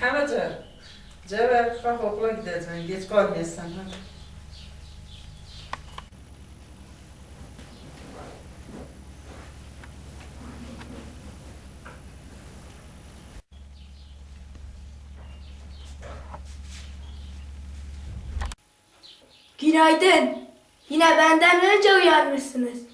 Havacar. Cevap kalk okula gideceksin. Geç kalmayasın. Hadi. Günaydın. Yine benden önce uyanmışsınız.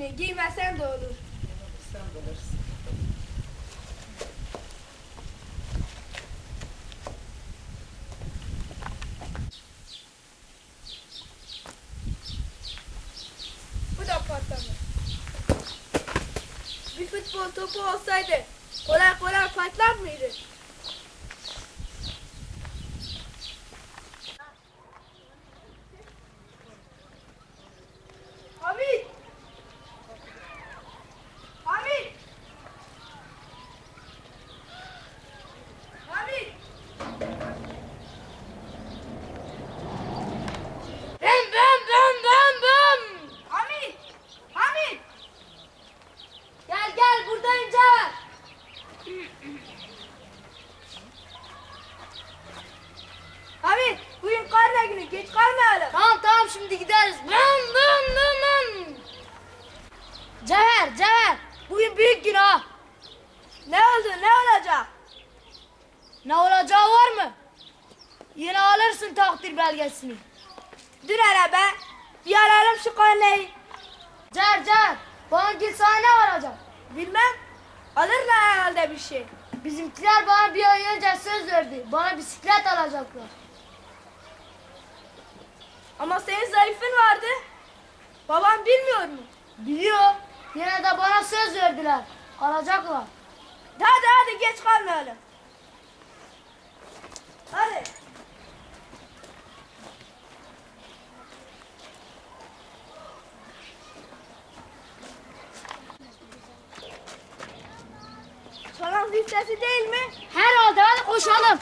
Karne günü giymesen de olur. Sen bilirsin. Bu da patlamış. Bir futbol topu olsaydı kolay kolay patlar mıydı? Takdir belgesini. Dur be. Bir alalım şu karneyi. Cevher Cevher bana git sana ne olacak? Bilmem. Alırlar herhalde bir şey. Bizimkiler bana bir ay önce söz verdi. Bana bisiklet alacaklar. Ama senin zayıfın vardı. Babam bilmiyor mu? Biliyor. Yine de bana söz verdiler. Alacaklar. Hadi hadi geç kalmayalım. Hadi. Sesi değil mi? Herhalde hadi koşalım.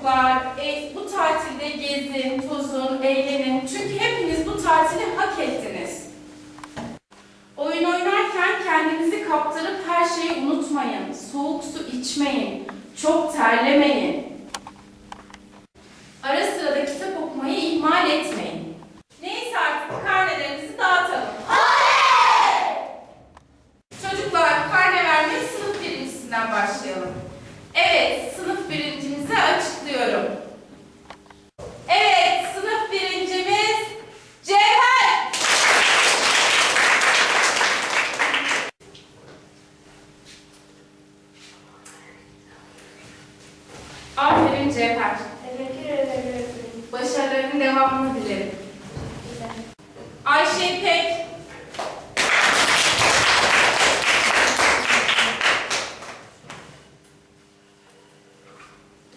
Çocuklar, e, bu tatilde gezin, tozun, eğlenin. Çünkü hepiniz bu tatili hak ettiniz. Oyun oynarken kendinizi kaptırıp her şeyi unutmayın. Soğuk su içmeyin. Çok terlemeyin. Ara sıra da kitap okumayı ihmal etmeyin. Aferin Cevher. Teşekkür ederim. Başarılarının devamını dilerim. Ayşe İpek.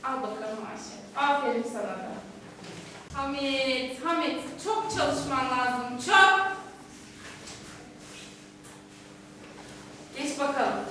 Al bakalım Ayşe. Aferin sana da. Hamit, Hamit çok çalışman lazım, çok. Geç bakalım.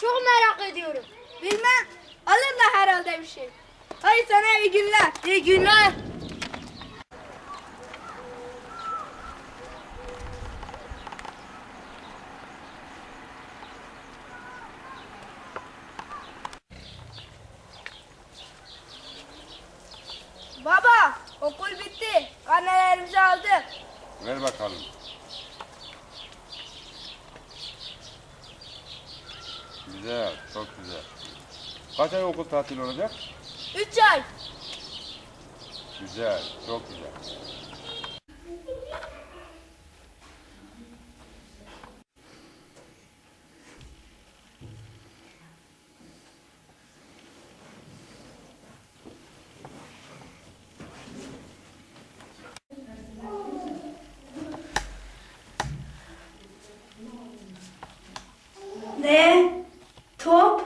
Çok merak ediyorum. Bilmem. Alırlar herhalde bir şey. Hadi sana iyi günler. Baba okul bitti. Karnelerimizi aldık. Ver bakalım. Güzel, çok güzel. Kaç ay okul tatili olacak? Üç ay. Güzel, çok güzel. Ne? Top?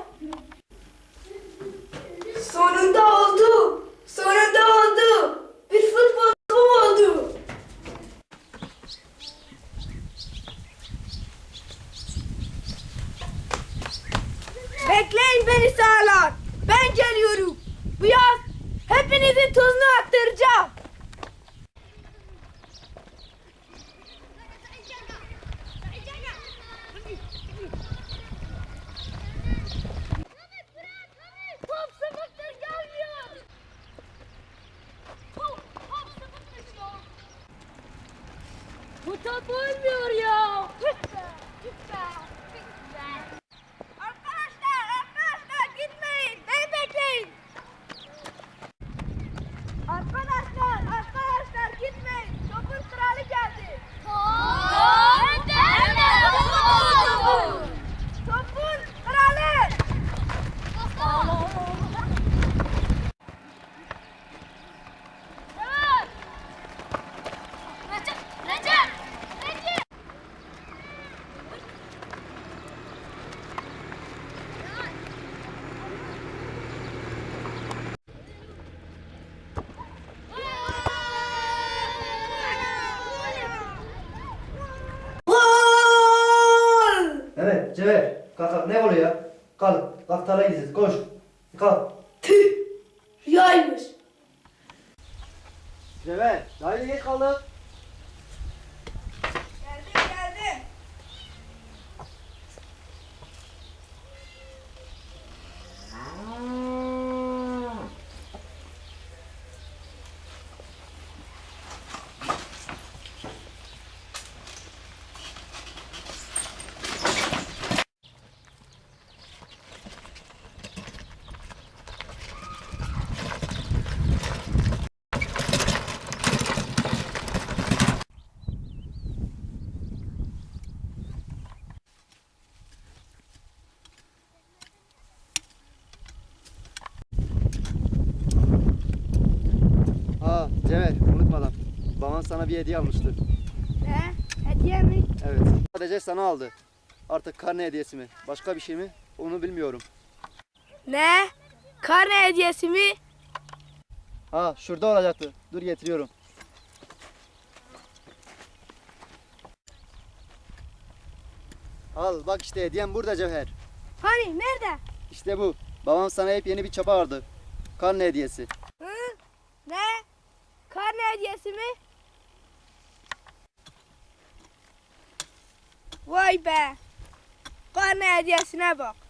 Sonunda oldu. Sonunda oldu. Bir futbol topu oldu. Bekleyin beni sağlar. Ben geliyorum. Bu yaz hepinizin tuzunu attıracağım. Bu top olmuyor ya. Lütfen, lütfen. Sana bir hediye almıştı. Ne? Hediye mi? Evet. Sadece sana aldı. Artık karne hediyesi mi? Başka bir şey mi? Onu bilmiyorum. Ne? Karne hediyesi mi? Ha şurada olacaktı. Dur getiriyorum. Al bak işte hediyem burada Cevher. Hani, nerede? İşte bu. Babam sana hep yeni bir çapa aldı. Karne hediyesi. Hı? Ne? Karne hediyesi mi? Vay be. Karne hediyesine bak.